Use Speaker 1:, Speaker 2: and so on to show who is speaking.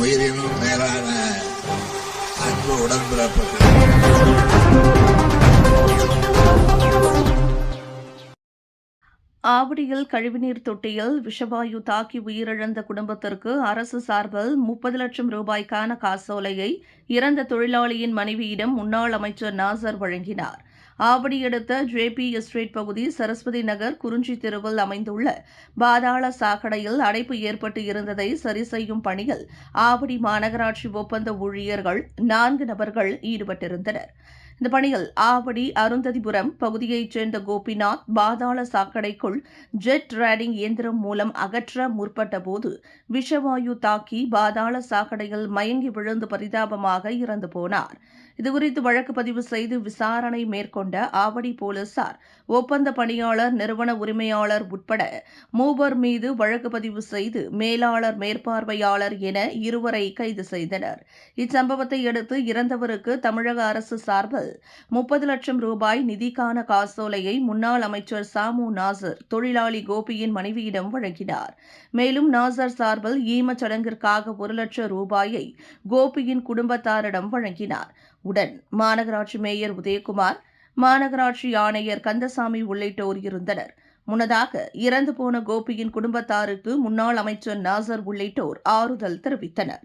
Speaker 1: உயிரினும் மேலான அன்பு உடன்பிறப்புகள்.
Speaker 2: ஆவடியில் கழிவுநீர் தொட்டியில் விஷவாயு தாக்கி உயிரிழந்த குடும்பத்திற்கு அரசு சார்பில் முப்பது லட்சம் ரூபாய்க்கான காசோலையை இறந்த தொழிலாளியின் மனைவியிடம் முன்னாள் அமைச்சர் நாசர் வழங்கினார். ஆவடி அடுத்த ஜேபி எஸ்டேட் பகுதி சரஸ்வதி நகர் குறிஞ்சி தெருவில் அமைந்துள்ள பாதாள சாக்கடையில் அடைப்பு ஏற்பட்டு இருந்ததை சரி செய்யும் பணியில் ஆவடி மாநகராட்சி ஒப்பந்த ஊழியர்கள் நான்கு நபர்கள் ஈடுபட்டிருந்தனர். இந்த பணியில் ஆவடி அருந்ததிபுரம் பகுதியைச் சேர்ந்த கோபிநாத் பாதாள சாக்கடைக்குள் ஜெட் ரேடிங் இயந்திரம் மூலம் அகற்ற முற்பட்ட போது விஷவாயு தாக்கி பாதாள சாக்கடையில் மயங்கி விழுந்து பரிதாபமாக இறந்து போனார். இதுகுறித்து வழக்கு பதிவு செய்து விசாரணை மேற்கொண்ட ஆவடி போலீசார் ஒப்பந்த பணியாளர் நிறுவன உரிமையாளர் உட்பட மூவர் மீது வழக்கு பதிவு செய்து மேலாளர் மேற்பார்வையாளர் என இருவரை கைது செய்தனர். இச்சம்பவத்தை அடுத்து இறந்தவருக்கு தமிழக அரசு சார்பில் முப்பது லட்சம் ரூபாய் நிதிக்கான காசோலையை முன்னாள் அமைச்சர் சாமு நாசர் தொழிலாளி கோபியின் மனைவியிடம் வழங்கினார். மேலும் நாசர் சார்பில் ஈமச் சடங்கிற்காக ஒரு லட்சம் ரூபாயை கோபியின் குடும்பத்தாரிடம் வழங்கினார். உடன் மாநகராட்சி மேயர் உதயகுமார் மாநகராட்சி ஆணையர் கந்தசாமி உள்ளிட்டோர் இருந்தனர். முன்னதாக இறந்து போன கோபியின் குடும்பத்தாருக்கு முன்னாள் அமைச்சர் நாசர் உள்ளிட்டோர் ஆறுதல் தெரிவித்தனர்.